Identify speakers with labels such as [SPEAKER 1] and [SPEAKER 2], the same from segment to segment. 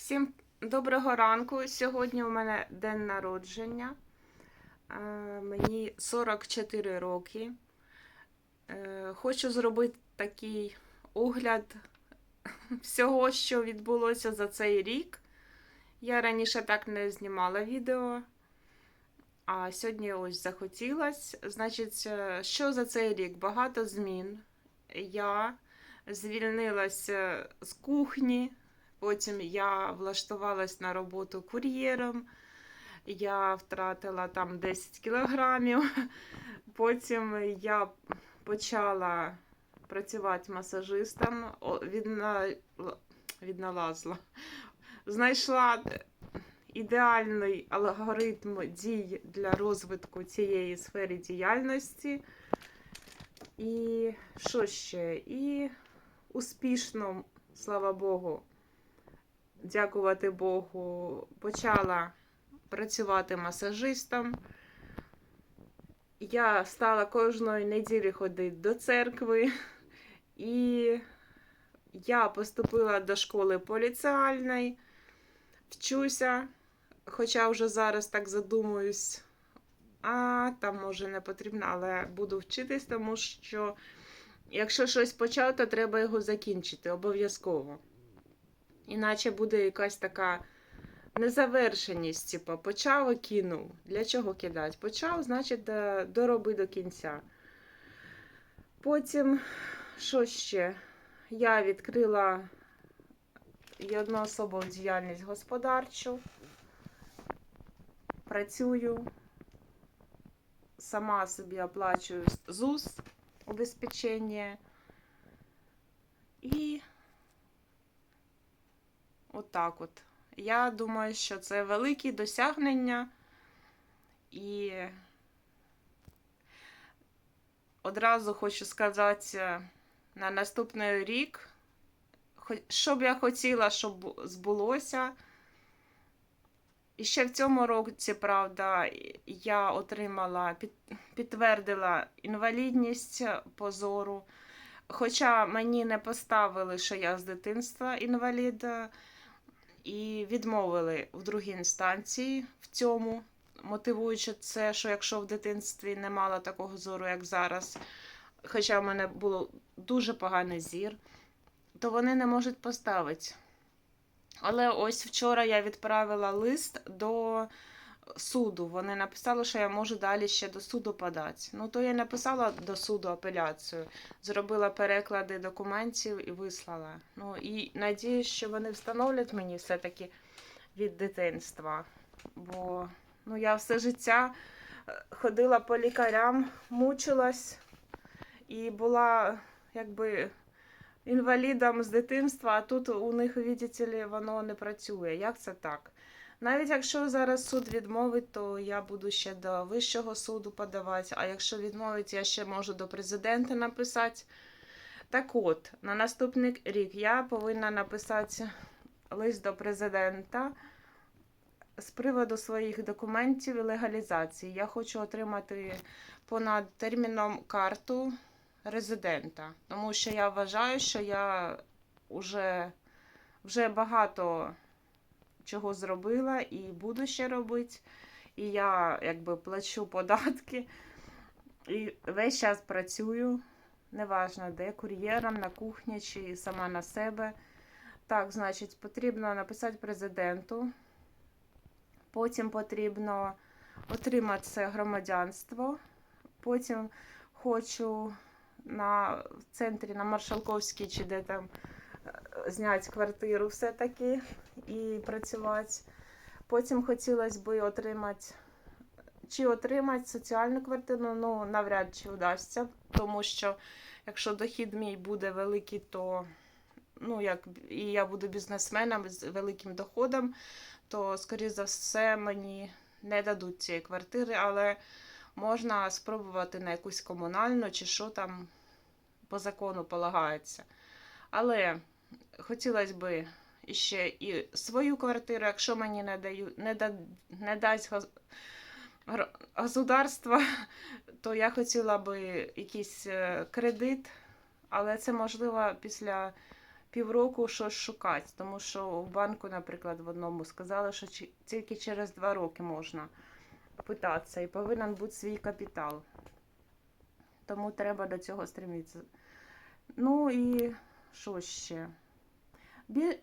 [SPEAKER 1] Всім доброго ранку. Сьогодні у мене день народження. Е, Мені 44 роки. Е, Хочу зробити такий огляд всього, що відбулося за цей рік. Я раніше так не знімала відео, а сьогодні ось захотілось. Значить, е, що за цей рік? Багато змін. Я звільнилася з кухні. Потім я влаштувалась на роботу кур'єром. Я втратила там 10 кілограмів. Потім я почала працювати масажистом. Відна... Відналазла. Знайшла ідеальний алгоритм дій для розвитку цієї сфери діяльності. І що ще? І успішно, слава Богу, дякувати Богу, почала працювати масажистом. Я стала кожної неділі ходити до церкви, і я поступила до школи поліціальної, вчуся, хоча вже зараз так задумуюсь, а там може не потрібно, але буду вчитись, тому що якщо щось почав, то треба його закінчити обов'язково. Іначе буде якась така незавершеність, типу, почав і кинув. Для чого кидати? Почав, значить, дороби до кінця. Потім, що ще? Я відкрила одноособову діяльність господарчу. Працюю, сама собі оплачую ЗУС обезпечення. І Отак от. Я думаю, що це великі досягнення. І одразу хочу сказати, на наступний рік, що б я хотіла, щоб збулося. І ще в цьому році, правда, я отримала, підтвердила інвалідність по зору. Хоча мені не поставили, що я з дитинства інвалід, і відмовили в другій інстанції в цьому, мотивуючи це, що якщо в дитинстві не мала такого зору, як зараз, хоча в мене було дуже поганий зір, то вони не можуть поставити. Але ось вчора я відправила лист до суду. Вони написали, що я можу далі ще до суду подати. Ну, то я написала до суду апеляцію, зробила переклади документів і вислала. Ну і надіюсь, що вони встановлять мені все-таки від дитинства. Бо ну, я все життя е, ходила по лікарям, мучилась і була якби інвалідом з дитинства, а тут у них, видите ли, воно не працює. Як це так? Навіть якщо зараз суд відмовить, то я буду ще до вищого суду подавати. А якщо відмовить, я ще можу до президента написати. Так от, на наступний рік я повинна написати лист до президента з приводу своїх документів і легалізації. Я хочу отримати понад терміном карту резидента, тому що я вважаю, що я вже, вже багато чого зробила і буду ще робити. І я якби плачу податки і весь час працюю, неважно де, кур'єром, на кухні чи сама на себе. Так, значить, потрібно написати президенту. Потім потрібно отримати це громадянство. Потім хочу на центрі на Маршалковській чи де там зняти квартиру все-таки і працювати. Потім хотілося б отримати чи отримати соціальну квартиру, ну навряд чи вдасться, тому що якщо дохід мій буде великий, то ну як і я буду бізнесменом з великим доходом, то скоріше за все мені не дадуть цієї квартири, але можна спробувати на якусь комунальну чи що там по закону полагається. Але хотілося б ще і свою квартиру, якщо мені не, даю, не, да, не дасть гос- государство, то я хотіла би якийсь е, кредит, але це можливо після півроку щось шукати, тому що в банку, наприклад, в одному сказали, що тільки через два роки можна питатися і повинен бути свій капітал. Тому треба до цього стремитися. Ну і що ще?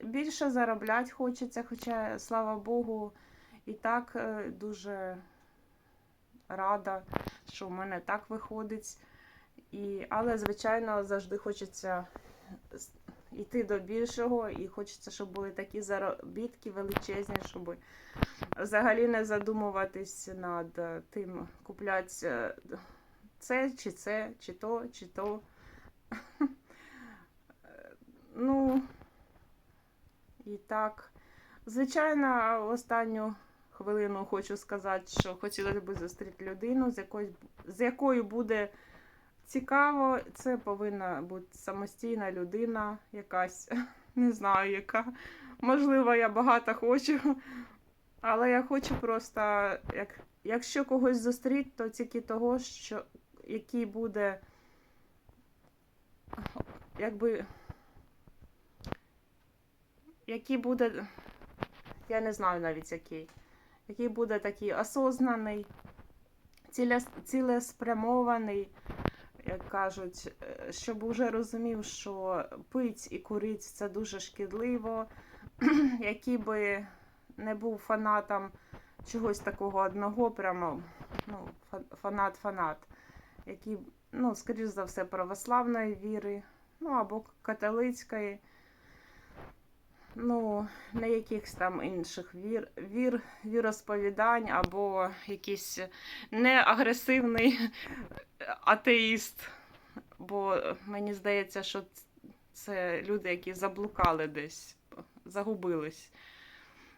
[SPEAKER 1] Більше заробляти хочеться, хоча, слава Богу, і так е, дуже рада, що в мене так виходить. І, але, звичайно, завжди хочеться йти до більшого, і хочеться, щоб були такі заробітки величезні, щоб взагалі не задумуватись над е, тим, купляти е, це, чи це, чи то, чи то. Ну, і так. Звичайно, останню хвилину хочу сказати, що хотілося б зустріти людину, з якою, з якою буде цікаво. Це повинна бути самостійна людина, якась, не знаю, яка. Можливо, я багато хочу. Але я хочу просто, як, якщо когось зустріти, то тільки того, що який буде, якби, який буде, я не знаю навіть який, який буде такий осознаний, цілеспрямований, як кажуть, е, щоб уже розумів, що пить і курить це дуже шкідливо, який би не був фанатом чогось такого одного, прямо ну, фанат-фанат, який, ну, скоріш за все, православної віри, ну або католицької, ну, не якихось там інших вір, вір, віросповідань, або якийсь неагресивний атеїст. Бо мені здається, що це люди, які заблукали десь, загубились.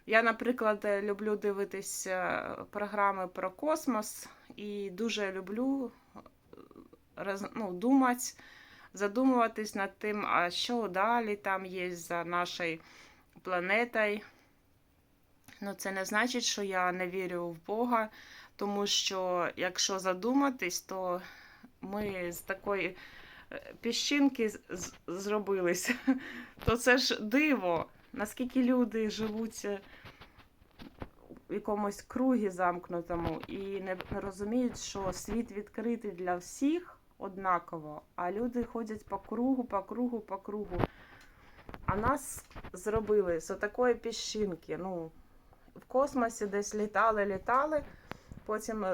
[SPEAKER 1] Я, наприклад, е, люблю дивитися програми про космос і дуже люблю е, ну, думати, задумуватись над тим, а що далі там є за нашою планетою. Ну, це не значить, що я не вірю в Бога, тому що якщо задуматись, то ми з такої е, піщинки зробилися, то це ж диво, наскільки люди живуть е, в якомусь кругі замкнутому і не розуміють, що світ відкритий для всіх однаково, а люди ходять по кругу, по кругу, по кругу. А нас зробили з такої піщинки. Ну, в космосі десь літали, літали. Потім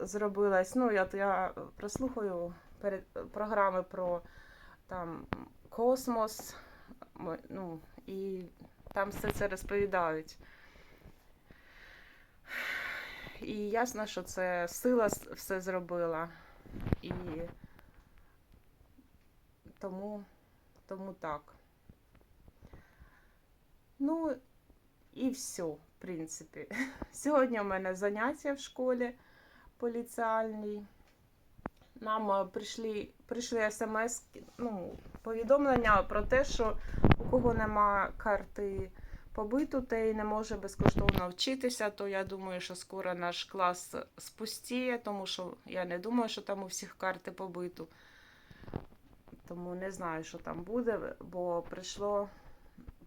[SPEAKER 1] зробилась. Ну, я, я прослухаю перед програми про там космос. Ну, і там все це розповідають. І ясно, що це сила все зробила. І тому, тому так. Ну, і все, в принципі. Сьогодні у мене заняття в школі поліціальній. Нам е, прийшли, прийшли смс, ну, повідомлення про те, що у кого нема карти побиту, той не може безкоштовно вчитися, то я думаю, що скоро наш клас спустіє, тому що я не думаю, що там у всіх карти побиту. Тому не знаю, що там буде, бо прийшло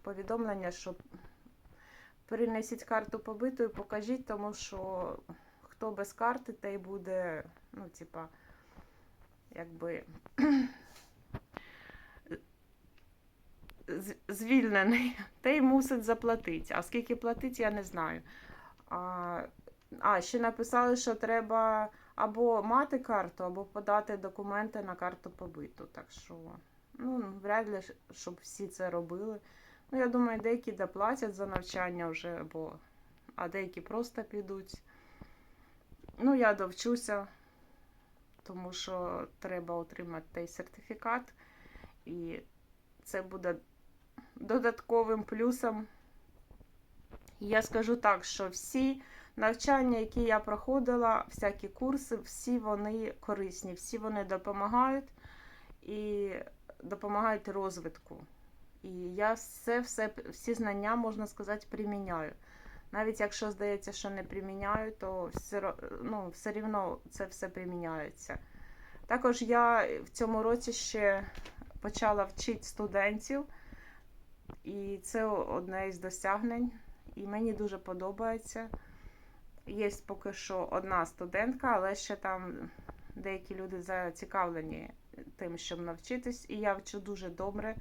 [SPEAKER 1] повідомлення, що перенесіть карту побиту і покажіть, тому що хто без карти, той буде, ну, типа, якби звільнений, той мусить заплатити. А скільки платить, я не знаю. А, а ще написали, що треба або мати карту, або подати документи на карту побиту. Так що, ну, вряд ли, щоб всі це робили. Ну, я думаю, деякі доплатять за навчання вже, бо, а деякі просто підуть. Ну, я довчуся, тому що треба отримати той сертифікат. І це буде додатковим плюсом. Я скажу так, що всі навчання, які я проходила, всякі курси, всі вони корисні, всі вони допомагають і допомагають розвитку. І я все, все, всі знання, можна сказати, приміняю. Навіть якщо здається, що не приміняю, то все, ну, все рівно це все приміняється. Також я в цьому році ще почала вчити студентів І це одне із досягнень. І мені дуже подобається. Є поки що одна студентка, але ще там деякі люди зацікавлені тим, щоб навчитись. І я вчу дуже добре.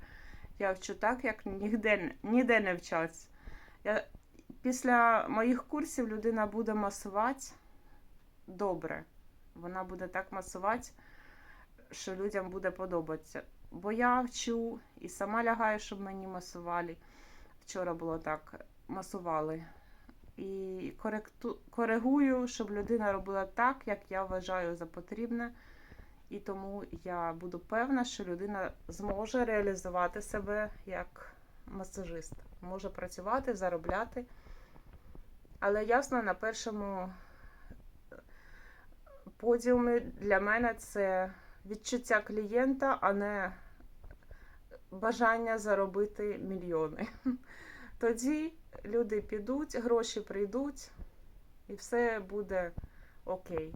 [SPEAKER 1] Я вчу так, як ніде, ніде не вчаться. Я, після моїх курсів людина буде масувати добре. Вона буде так масувати, що людям буде подобатися. Бо я вчу і сама лягаю, щоб мені масували. Вчора було так, масували. І коректу, коригую, щоб людина робила так, як я вважаю за потрібне. І тому я буду певна, що людина зможе реалізувати себе як масажист. Може працювати, заробляти. Але ясно, на першому подіумі для мене це відчуття клієнта, а не бажання заробити мільйони. Тоді люди підуть, гроші прийдуть, і все буде окей.